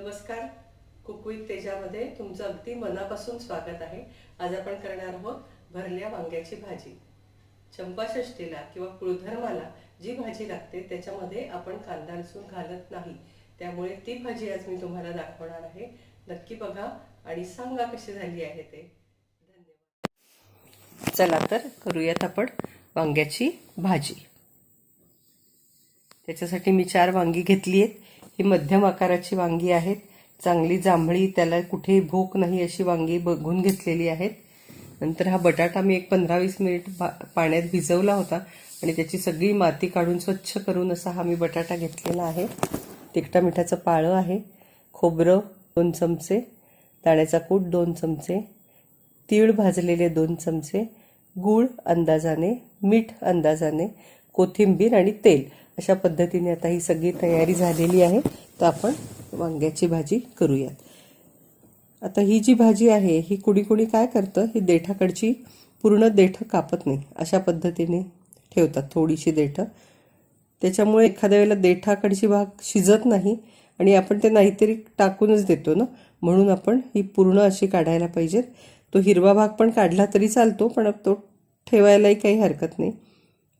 नमस्कार. कुकविक तेजामध्ये तुमचं अगदी मनापासून स्वागत आहे. आज आपण करणार आहोत भरल्या वांग्याची भाजी. चंपाषष्ठीला किंवा कुळधर्माला जी भाजी लागते त्याच्यामध्ये आपण कांदा लसूण घालत नाही. त्यामुळे ती भाजी आज मी तुम्हाला दाखवणार आहे. नक्की बघा आणि सांगा कशी झाली आहे ते. धन्यवाद. चला तर करूयात आपण वांग्याची भाजी. त्याच्यासाठी मी चार वांगी घेतली आहेत. ही मध्यम आकाराची वांगी आहेत. चांगली जांभळी त्याला कुठेही भोक नाही अशी वांगी बघून घेतलेली आहेत. नंतर हा बटाटा मी एक पंधरा वीस मिनिट पाण्यात भिजवला होता आणि त्याची सगळी माती काढून स्वच्छ करून असा हा मी बटाटा घेतलेला आहे. तिखटा मिठाचं पाळं आहे. खोबरं दोन चमचे दाण्याचा कूट दोन चमचे तीळ भाजलेले दोन चमचे गूळ अंदाजाने मीठ अंदाजाने कोथिंबीर आणि तेल. अशा पद्धतीने आता ही सगळी तयारी झालेली आहे. तर आपण वांग्याची भाजी करूयात. आता ही जी भाजी आहे ही कुणी कुणी काय करतं? ही देठाकडची पूर्ण देठं कापत नाही. अशा पद्धतीने ठेवतात थोडीशी देठं. त्याच्यामुळे एखाद्या वेळेला देठाकडची भाग शिजत नाही आणि आपण ते नाहीतरी टाकूनच देतो ना? म्हणून आपण ही पूर्ण अशी काढायला पाहिजेत. तो हिरवा भाग पण काढला तरी चालतो पण तो ठेवायलाही काही हरकत नाही.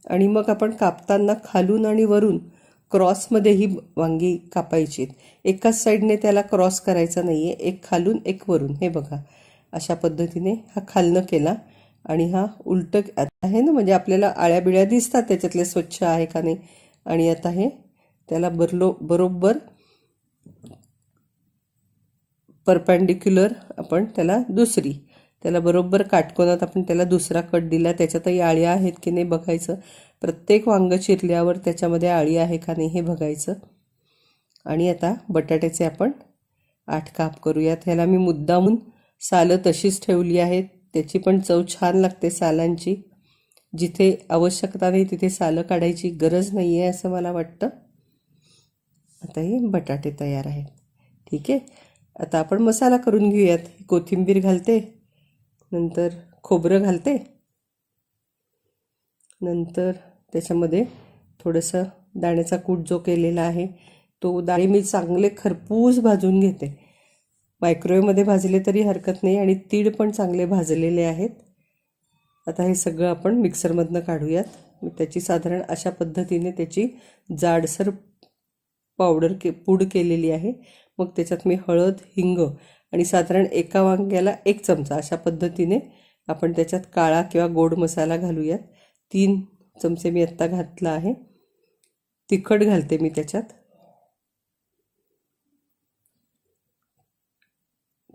आणि मग आपण कापताना खालून आणि वरून क्रॉसमध्ये ही वांगी कापायची. एकाच साईडने त्याला क्रॉस करायचा नाही आहे एक खालून एक वरून. हे बघा. अशा पद्धतीने हा खालनं केला आणि हा उलट आहे ना म्हणजे आपल्याला आळ्या बिळ्या दिसतात त्याच्यातले स्वच्छ आहे का नाही? आणि आता हे त्याला बरलो बरोबर परपॅन्डिक्युलर आपण त्याला दुसरी त्याला बरोबर काटकोनात आपण त्याला दुसरा कट दिला. त्याच्यातही आळ्या आहेत की नाही बघायचं. प्रत्येक वांग चिरल्यावर त्याच्यामध्ये आळी आहे का नाही हे बघायचं. आणि आता बटाट्याचे आपण आठ काप करूयात. ह्याला मी मुद्दामून सालं तशीच ठेवली आहेत. त्याची पण चव छान लागते सालांची. जिथे आवश्यकता नाही तिथे सालं काढायची गरज नाही आहे असं मला वाटतं. आता हे बटाटे तयार आहेत. ठीक आहे. आता आपण मसाला करून घेऊयात. कोथिंबीर घालते. नंतर खोबरं घालते. नंतर त्याच्यामध्ये थोडंसं दाण्याचा कूट जो केलेला आहे तो दाणे मी चांगले खरपूस भाजून घेते. मायक्रोवेवमध्ये भाजले तरी हरकत नाही आणि तीळ पण चांगले भाजलेले आहेत. आता हे सगळं आपण मिक्सरमधनं काढूयात. त्याची साधारण अशा पद्धतीने त्याची जाडसर पावडर के पूड केलेली आहे. मग त्याच्यात मी हळद हिंग आणि साधारण एका वांग्याला एक चमचा अशा पद्धतीने आपण त्याच्यात काळा किंवा गोड मसाला घालूयात. तीन चमचे मी आत्ता घातला आहे. तिखट घालते मी त्याच्यात.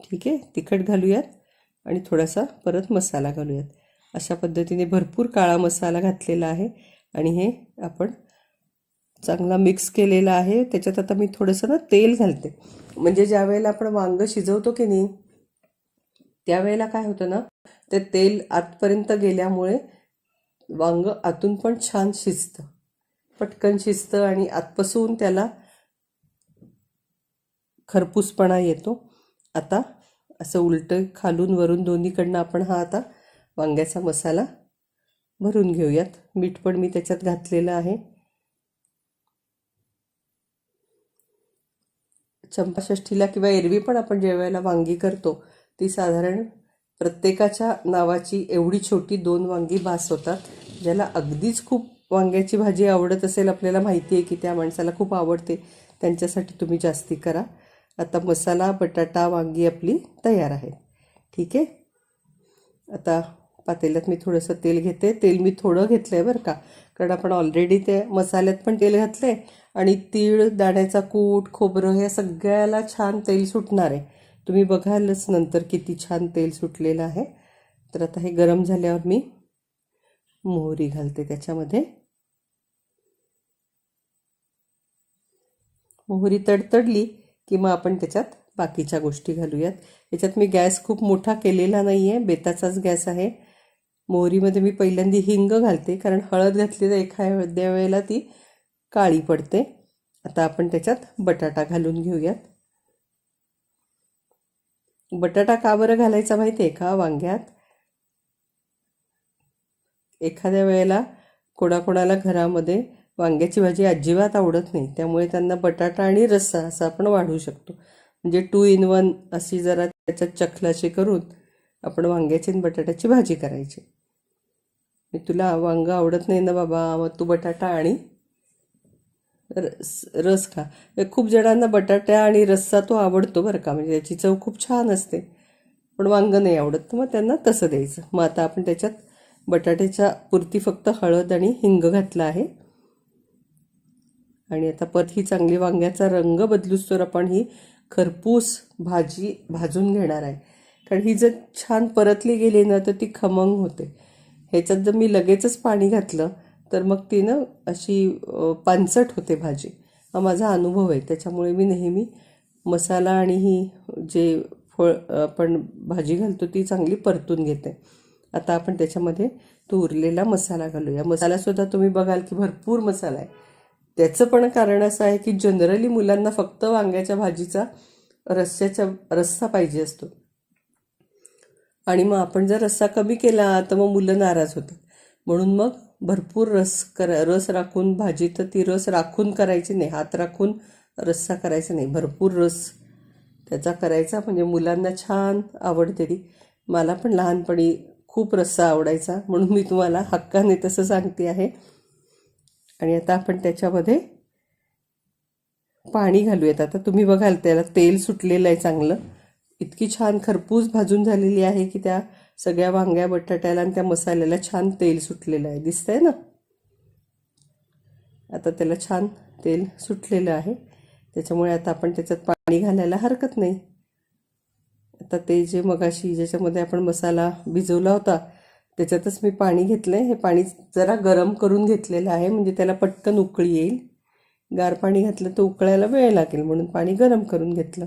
ठीक आहे तिखट घालूयात आणि थोडासा परत मसाला घालूयात. अशा पद्धतीने भरपूर काळा मसाला घातलेला आहे आणि हे आपण चांगला मिक्स केलेला आहे. त्याच्यात आता मी थोडंसं ना तेल घालते. म्हणजे ज्या वेळेला आपण वांगं शिजवतो की नाही त्यावेळेला काय होतं ना ते तेल आतपर्यंत गेल्यामुळे वांग आतून पण छान शिजतं. पटकन शिजतं आणि आतपासून त्याला खरपूसपणा येतो. आता असं उलटं खालून वरून दोन्हीकडनं आपण हा आता वांग्याचा मसाला भरून घेऊयात. मीठ पण मी त्याच्यात घातलेलं आहे. चंपाषष्ठीला किंवा एरवी पण आपण जेवायला वांगी करतो ती साधारण प्रत्येकाच्या नावाची एवढी छोटी दोन वांगी भास होतात ज्याला अगदीच खूप वांग्याची भाजी आवडत असेल आपल्याला माहिती आहे की त्या माणसाला खूप आवडते त्यांच्यासाठी तुम्ही जास्ती करा. आता मसाला बटाटा वांगी आपली तयार आहे. ठीक आहे? आता पातेल्यात मी थोडंसं तेल घेते. तेल मी थोडं घेतलं आहे बरं का. कारण आपण ऑलरेडी ते मसाल्यात पण तेल घातलं आहे आणि तीळ दाण्याचा कूट खोबरं ह्या सगळ्याला छान तेल सुटणार आहे. तुम्ही बघालच नंतर किती छान तेल सुटलेलं आहे. तर आता हे गरम झाल्यावर मी मोहरी घालते त्याच्यामध्ये. मोहरी तडतडली की मग आपण त्याच्यात बाकीच्या गोष्टी घालूयात. याच्यात मी गॅस खूप मोठा केलेला नाही आहे बेताचाच गॅस आहे. मोहरीमध्ये मी पहिल्यांदा हिंग घालते कारण हळद घातली तर एखाद्या वेळेला ती काळी पडते. आता आपण त्याच्यात बटाटा घालून घेऊयात. बटाटा का बरं घालायचा माहिती आहे का? वांग्यात. एखाद्या वेळेला कोणाकोणाला घरामध्ये वांग्याची भाजी अजिबात आवडत नाही त्यामुळे त्यांना बटाटा आणि रस्सा असं आपण वाढवू शकतो. म्हणजे टू इन वन अशी जरा त्याच्यात चखलाशी करून आपण वांग्याची आणि बटाट्याची भाजी करायची. तुला वांग आवडत नाही ना बाबा मग तू बटाटा आणि रस रस खा. खूप जणांना बटाट्या आणि रस्सा तो आवडतो बरं का म्हणजे त्याची चव खूप छान असते. पण वांग नाही आवडत तर मग त्यांना तसं द्यायचं. मग आता आपण त्याच्यात बटाट्याच्या पुरती फक्त हळद आणि हिंग घातला आहे. आणि आता परत ही चांगली वांग्याचा रंग बदलूच तर आपण ही खरपूस भाजी भाजून घेणार आहे. कारण ही जर छान परतली गेली ना तर ती खमंग होते. ह्याच्यात जर मी लगेचच पाणी घातलं तर मग ती ना अशी पानसट होते भाजी. हा माझा अनुभव आहे. त्याच्यामुळे मी नेहमी मसाला आणि ही जे फळ आपण भाजी घालतो ती चांगली परतून घेते. आता आपण त्याच्यामध्ये तो उरलेला मसाला घालूया. मसालासुद्धा तुम्ही बघाल की भरपूर मसाला आहे. त्याचं पण कारण असं आहे की जनरली मुलांना फक्त वांग्याच्या भाजीचा रस्स्याचा रस्सा पाहिजे असतो. आणि मग आपण जर रस्सा कमी केला तर मग मुलं नाराज होतात. म्हणून मग भरपूर रस कर रस राखून भाजी तर ती रस राखून करायची नाही. हात राखून रस्सा करायचा नाही. भरपूर रस त्याचा करायचा. म्हणजे मुलांना छान आवडते ती. मला पण लहानपणी खूप रस्सा आवडायचा. म्हणून मी तुम्हाला हक्काने तसं सांगते आहे. आणि आता आपण त्याच्यामध्ये पाणी घालूयात. आता तुम्ही बघाल त्याला तेल सुटलेलं आहे चांगलं. इतकी छान खरपूस भाजून झालेली आहे की त्या सगळ्या वांग्या बटाट्याला आणि त्या मसाल्याला छान तेल सुटलेलं आहे. दिसतंय ना? आता त्याला छान तेल सुटलेलं आहे. त्याच्यामुळे आता आपण त्याच्यात पाणी घालायला हरकत नाही. आता ते जे मगाशी ज्याच्यामध्ये आपण मसाला भिजवला होता त्याच्यातच मी पाणी घेतलं आहे हे पाणी जरा गरम करून घेतलेलं आहे म्हणजे त्याला पटकन उकळी येईल. गार पाणी घातलं तर उकळायला वेळ लागेल म्हणून पाणी गरम करून घेतलं.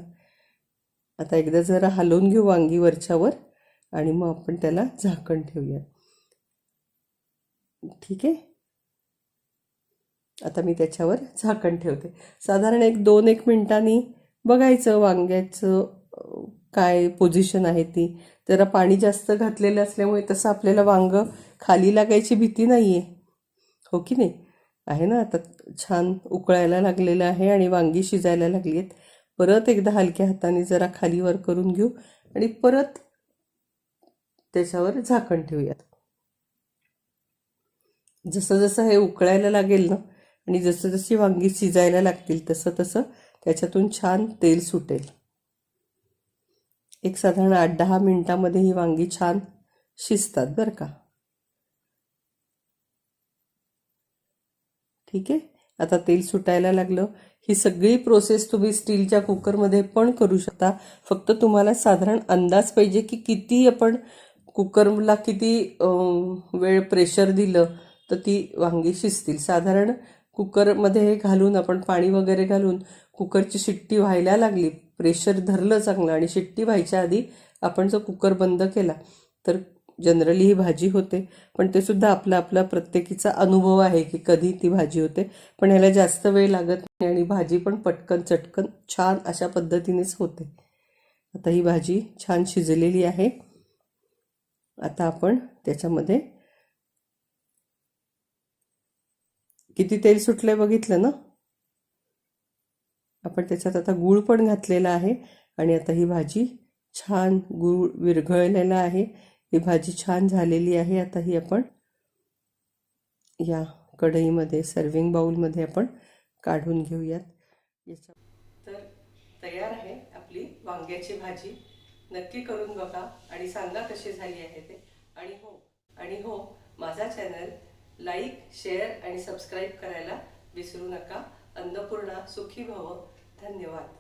आता एकदा जरा हलवून घेऊ वांगी वरच्यावर आणि मग आपण त्याला झाकण ठेवूया. ठीक आहे? आता मी त्याच्यावर झाकण ठेवते. साधारण एक दोन एक मिनटांनी बघायचं वांग्याचं काय पोझिशन आहे ती. जरा पाणी जास्त घातलेलं असल्यामुळे तसं आपल्याला वांग खाली लागायची भीती नाही आहे हो की नाही? आहे ना? आता छान उकळायला लागलेलं आहे आणि वांगी शिजायला लागली आहेत परत एकदा हलक्या हाताने जरा खालीवर करून घेऊ आणि परत त्याच्यावर झाकण ठेवूयात. जसं जसं हे उकळायला लागेल ना आणि जसं जशी वांगी शिजायला लागतील तसं तसं त्याच्यातून छान तेल सुटेल. एक साधारण आठ दहा मिनिटामध्ये ही वांगी छान शिजतात बरं का. ठीक आहे? आता तेल सुटायला लागलं. ही सगळी प्रोसेस तुम्ही स्टीलच्या कुकरमध्ये पण करू शकता. फक्त तुम्हाला साधारण अंदाज पाहिजे की किती आपण कुकरला किती वेळ प्रेशर दिलं तर ती वांगी शिजतील. साधारण कुकरमध्ये हे घालून आपण पाणी वगैरे घालून कुकरची शिट्टी व्हायला लागली. प्रेशर धरलं चांगलं आणि शिट्टी व्हायच्या आधी आपण जर कुकर बंद केला तर जनरली ही भाजी होते. पण ते सुद्धा आपला आपला प्रत्येकीचा अनुभव आहे की कधी ती भाजी होते. पण ह्याला जास्त वेळ लागत नाही आणि भाजी पण पटकन चटकन छान अशा पद्धतीनेच होते. आता ही भाजी छान शिजलेली आहे. आता आपण त्याच्यामध्ये किती तेल सुटलंय बघितलं ना? आपण त्याच्यात आता गूळ पण घातलेला आहे आणि आता ही भाजी छान गूळ विरघळलेला आहे. ही भाजी छान झालेली आहे. आता ही आपण या कढईमध्ये सर्विंग बाउलमध्ये आपण काढून घेऊयात. याच्या तर तयार आहे आपली वांग्याची भाजी. नक्की करून बघा. आणि सांगा कशी झाली आहे ते. आणि हो आणि हो माझा चॅनल लाईक शेअर आणि सबस्क्राईब करायला विसरू नका. अन्नपूर्णा सुखी भव. धन्यवाद.